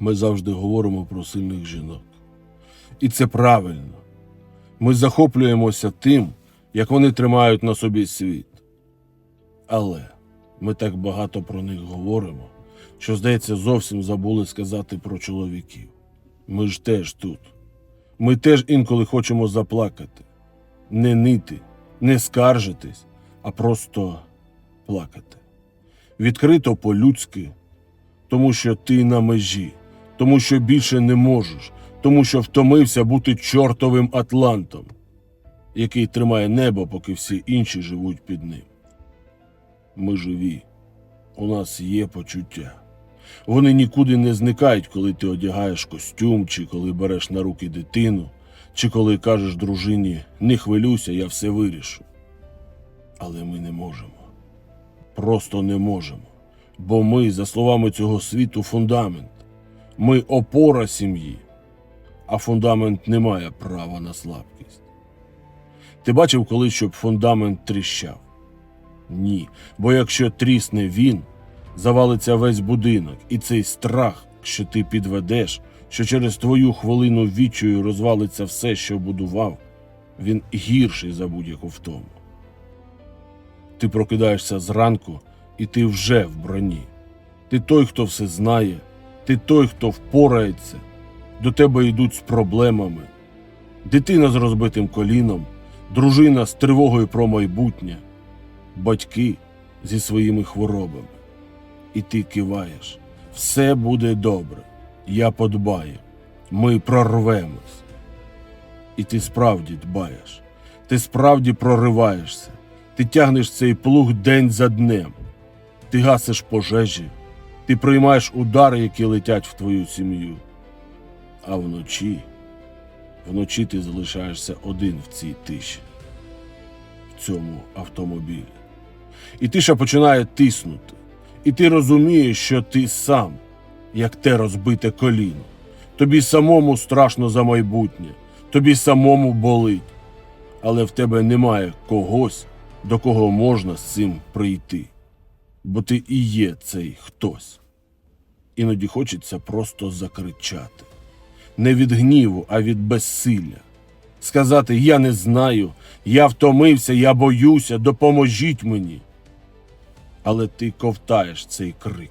Ми завжди говоримо про сильних жінок. І це правильно. Ми захоплюємося тим, як вони тримають на собі світ. Але ми так багато про них говоримо, що, здається, зовсім забули сказати про чоловіків. Ми ж теж тут. Ми теж інколи хочемо заплакати, не нити, не скаржитись, а просто плакати. Відкрито по-людськи, тому що ти на межі, тому що більше не можеш, тому що втомився бути чортовим Атлантом, який тримає небо, поки всі інші живуть під ним. Ми живі, у нас є почуття. Вони нікуди не зникають, коли ти одягаєш костюм, чи коли береш на руки дитину, чи коли кажеш дружині не хвилюйся, я все вирішу. Але ми не можемо. Просто не можемо. Бо ми, за словами цього світу, фундамент. Ми опора сім'ї, а фундамент не має права на слабкість. Ти бачив колись, щоб фундамент тріщав? Ні. Бо якщо трісне він, завалиться весь будинок, і цей страх, що ти підведеш, що через твою хвилину відчаю розвалиться все, що будував, він гірший за будь-яку втому. Ти прокидаєшся зранку, і ти вже в броні. Ти той, хто все знає, ти той, хто впорається, до тебе йдуть з проблемами. Дитина з розбитим коліном, дружина з тривогою про майбутнє, батьки зі своїми хворобами. І ти киваєш. Все буде добре. Я подбаю. Ми прорвемось. І ти справді дбаєш. Ти справді прориваєшся. Ти тягнеш цей плуг день за днем. Ти гасиш пожежі. Ти приймаєш удари, які летять в твою сім'ю. А вночі, вночі ти залишаєшся один в цій тиші, в цьому автомобілі. І тиша починає тиснути. І ти розумієш, що ти сам, як те розбите коліно. Тобі самому страшно за майбутнє, тобі самому болить. Але в тебе немає когось, до кого можна з цим прийти. Бо ти і є цей хтось. Іноді хочеться просто закричати. Не від гніву, а від безсилля. Сказати Я не знаю, я втомився, я боюся, допоможіть мені. Але ти ковтаєш цей крик,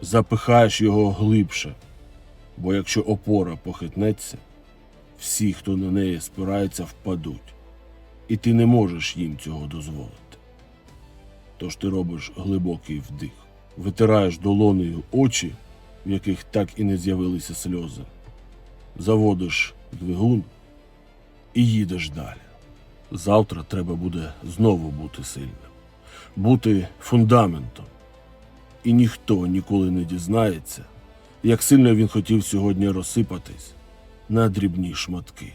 запихаєш його глибше. Бо якщо опора похитнеться, всі, хто на неї спирається, впадуть, і ти не можеш їм цього дозволити. Тож ти робиш глибокий вдих, витираєш долонею очі, в яких так і не з'явилися сльози, заводиш двигун і їдеш далі. Завтра треба буде знову бути сильним, бути фундаментом. І ніхто ніколи не дізнається, як сильно він хотів сьогодні розсипатись на дрібні шматки.